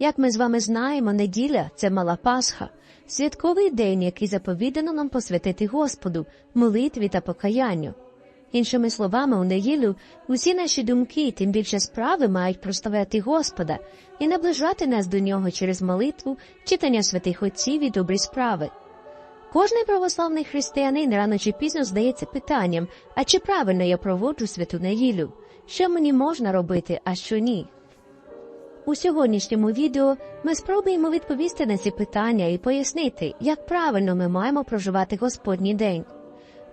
Як ми з вами знаємо, неділя це мала Пасха, святковий день, який заповідано нам посвятити Господу, молитві та покаянню. Іншими словами, у неділю усі наші думки, тим більше справи, мають проставляти Господа і наближати нас до нього через молитву, читання святих отців і добрі справи. Кожний православний християнин рано чи пізно здається питанням, а чи правильно я проводжу святу неділю? Що мені можна робити, а що ні? У сьогоднішньому відео ми спробуємо відповісти на ці питання і пояснити, як правильно ми маємо проживати Господній день.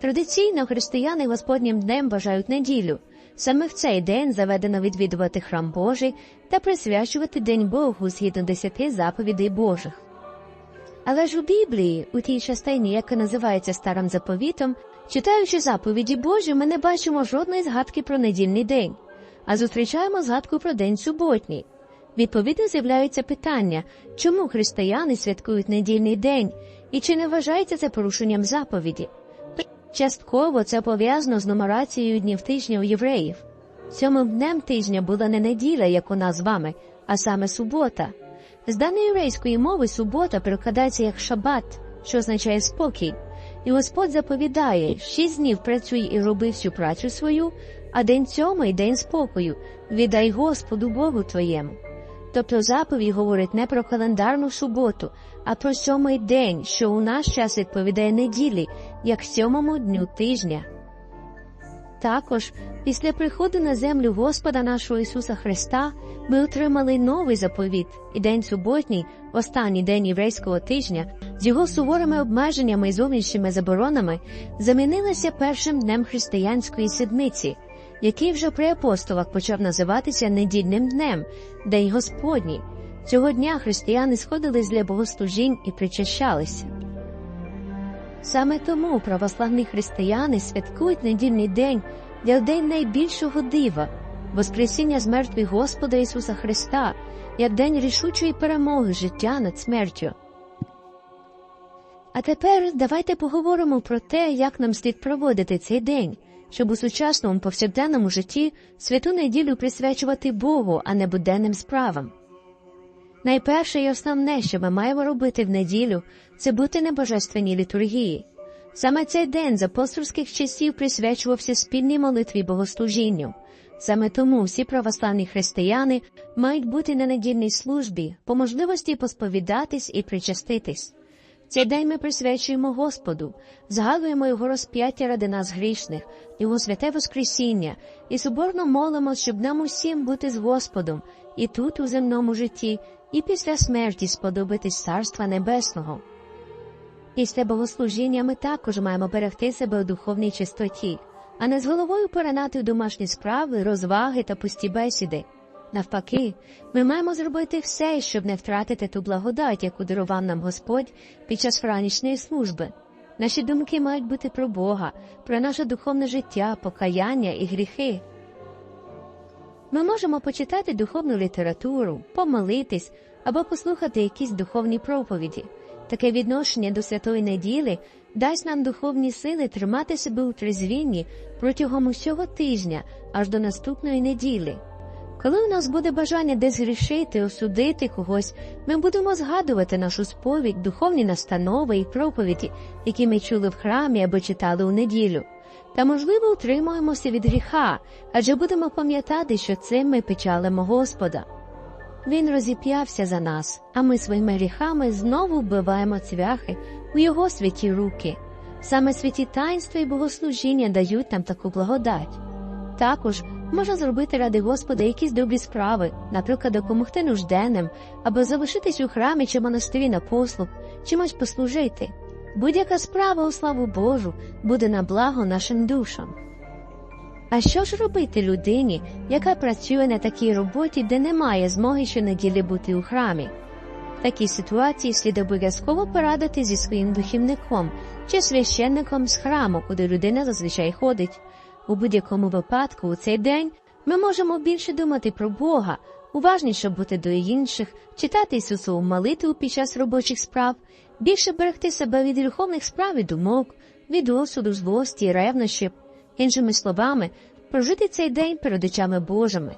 Традиційно християни Господнім днем вважають неділю. Саме в цей день заведено відвідувати храм Божий та присвячувати День Богу згідно десяти заповідей Божих. Але ж у Біблії, у тій частині, яка називається Старим заповітом, читаючи заповіді Божі, ми не бачимо жодної згадки про недільний день, а зустрічаємо згадку про день суботній. Відповідно з'являються питання, чому християни святкують недільний день і чи не вважається це порушенням заповіді. Частково це пов'язано з нумерацією днів тижня у євреїв. Сьомим днем тижня була не неділя, як у нас з вами, а саме субота. З даної єврейської мови субота перекладається як шабат, що означає спокій. І Господь заповідає шість днів працюй і роби всю працю свою, а день сьомий день спокою, віддай Господу Богу твоєму. Тобто заповідь говорить не про календарну суботу, а про сьомий день, що у наш час відповідає неділі, як сьомому дню тижня. Також, після приходу на землю Господа нашого Ісуса Христа, ми отримали новий заповіт, і день суботній, останній день єврейського тижня, з його суворими обмеженнями і зовнішніми заборонами, замінилися першим днем християнської седмиці, який вже при апостолах почав називатися недільним днем, День Господній. Цього дня християни сходились для богослужінь і причащалися. Саме тому православні християни святкують недільний день як день найбільшого дива, Воскресіння з мертвих Господа Ісуса Христа, як день рішучої перемоги життя над смертю. А тепер давайте поговоримо про те, як нам слід проводити цей день, щоб у сучасному повсякденному житті святу неділю присвячувати Богу, а не буденним справам. Найперше і основне, що ми маємо робити в неділю, це бути на божественній літургії. Саме цей день з апостольських часів присвячувався спільній молитві богослужінню. Саме тому всі православні християни мають бути на недільній службі, по можливості посповідатись і причаститись. Цей день ми присвячуємо Господу, згадуємо Його розп'яття ради нас грішних, Його святе Воскресіння, і соборно молимо, щоб нам усім бути з Господом і тут, у земному житті, і після смерті сподобатись Царства Небесного. Після богослужіння ми також маємо берегти себе у духовній чистоті, а не з головою перенати в домашні справи, розваги та пусті бесіди. Навпаки, ми маємо зробити все, щоб не втратити ту благодать, яку дарував нам Господь під час вранішньої служби. Наші думки мають бути про Бога, про наше духовне життя, покаяння і гріхи. Ми можемо почитати духовну літературу, помолитись або послухати якісь духовні проповіді. Таке відношення до святої неділі дасть нам духовні сили тримати себе у трезвінні протягом усього тижня аж до наступної неділі. Коли у нас буде бажання десь грішити, осудити когось, ми будемо згадувати нашу сповідь, духовні настанови і проповіді, які ми чули в храмі або читали у неділю. Та, можливо, утримуємося від гріха, адже будемо пам'ятати, що цим ми печалимо Господа. Він розіп'явся за нас, а ми своїми гріхами знову вбиваємо цвяхи у його святі руки. Саме святі таїнства і богослужіння дають нам таку благодать. Також можна зробити ради Господа якісь добрі справи, наприклад, допомогти нужденним, або залишитись у храмі чи монастирі на послуг, чимось послужити. Будь-яка справа у славу Божу буде на благо нашим душам. А що ж робити людині, яка працює на такій роботі, де немає змоги щонеділі бути у храмі? В такій ситуації слід обов'язково порадити зі своїм духівником чи священником з храму, куди людина зазвичай ходить. У будь-якому випадку у цей день ми можемо більше думати про Бога, уважніше бути до інших, читати Ісусову молитву під час робочих справ, більше берегти себе від гріховних справ і думок, від осуду, злості, ревнощів, іншими словами, прожити цей день перед очами Божими.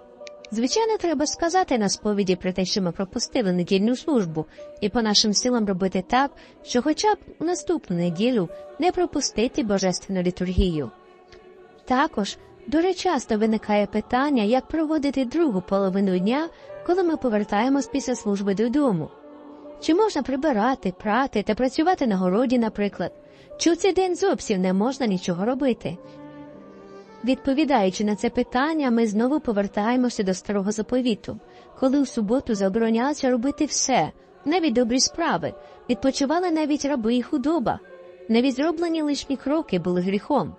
Звичайно, треба сказати на сповіді про те, що ми пропустили недільну службу, і по нашим силам робити так, що хоча б наступну неділю не пропустити божественну літургію. Також дуже часто виникає питання, як проводити другу половину дня, коли ми повертаємось після служби додому. Чи можна прибирати, прати та працювати на городі, наприклад? Чи у цей день зовсім не можна нічого робити? Відповідаючи на це питання, ми знову повертаємося до старого заповіту, коли у суботу заборонялося робити все, навіть добрі справи, відпочивали навіть раби і худоба, навіть зроблені лишні кроки були гріхом.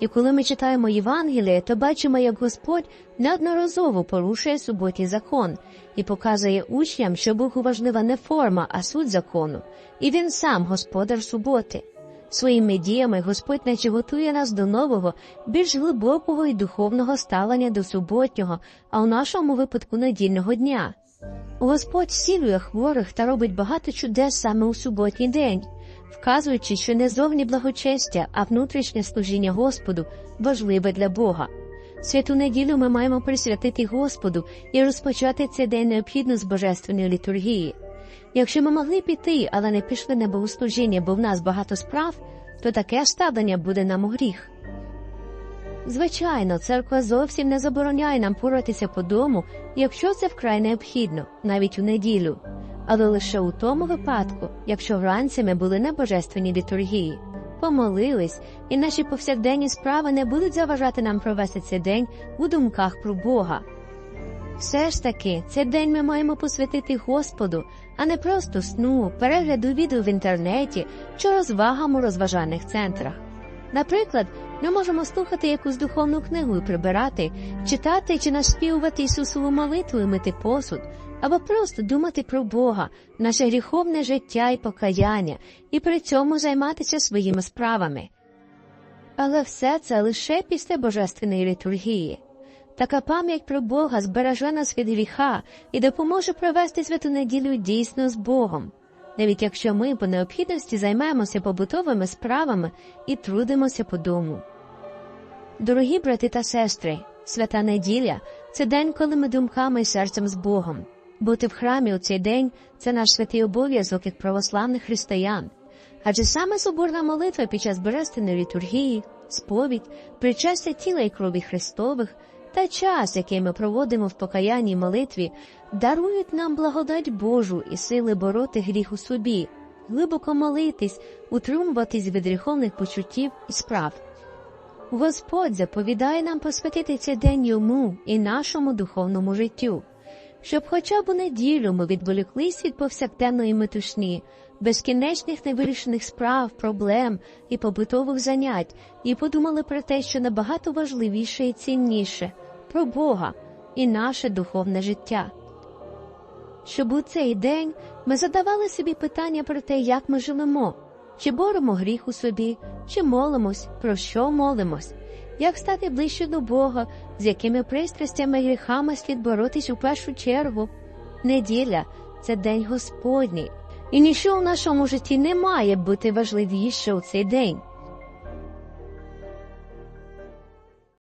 І коли ми читаємо Євангеліє, то бачимо, як Господь неодноразово порушує суботній закон і показує учням, що Богу важлива не форма, а суть закону, і він сам господар суботи. Своїми діями Господь наче готує нас до нового, більш глибокого і духовного ставлення до суботнього, а у нашому випадку недільного дня. Господь зцілює хворих та робить багато чудес саме у суботній день, вказуючи, що не зовні благочестя, а внутрішнє служіння Господу важливе для Бога. Святу неділю ми маємо присвятити Господу і розпочати цей день необхідно з божественної літургії. Якщо ми могли піти, але не пішли на богослужіння, бо в нас багато справ, то таке ставлення буде нам у гріх. Звичайно, церква зовсім не забороняє нам поратися по дому, якщо це вкрай необхідно, навіть у неділю, але лише у тому випадку, якщо вранці ми були на божественній літургії, помолились, і наші повсякденні справи не будуть заважати нам провести цей день у думках про Бога. Все ж таки, цей день ми маємо посвятити Господу, а не просто сну, перегляду відео в інтернеті чи розвагам у розважальних центрах. Наприклад, ми можемо слухати якусь духовну книгу і прибирати, читати чи наспівувати Ісусову молитву і мити посуд, або просто думати про Бога, наше гріховне життя і покаяння, і при цьому займатися своїми справами. Але все це лише після божественної літургії. Така пам'ять про Бога збереже нас від гріха і допоможе провести святу неділю дійсно з Богом, навіть якщо ми по необхідності займаємося побутовими справами і трудимося по дому. Дорогі брати та сестри, свята неділя це день, коли ми думками і серцем з Богом. Бути в храмі у цей день це наш святий обов'язок як православних християн. Адже саме соборна молитва під час божественної літургії, сповідь, причастя тіла і крові Христових та час, який ми проводимо в покаянній молитві, дарують нам благодать Божу і сили бороти гріх у собі, глибоко молитись, утримуватись від гріховних почуттів і справ. Господь заповідає нам посвятити цей день йому і нашому духовному життю, щоб хоча б у неділю ми відволіклись від повсякденної метушні, безкінечних невирішених справ, проблем і побутових занять, і подумали про те, що набагато важливіше і цінніше про Бога і наше духовне життя. Щоб у цей день ми задавали собі питання про те, як ми живемо, чи боремо гріх у собі, чи молимось, про що молимось, як стати ближче до Бога, з якими пристрастями і гріхами слід боротись у першу чергу. Неділя це день Господній, і нічого в нашому житті не має бути важливіше у цей день.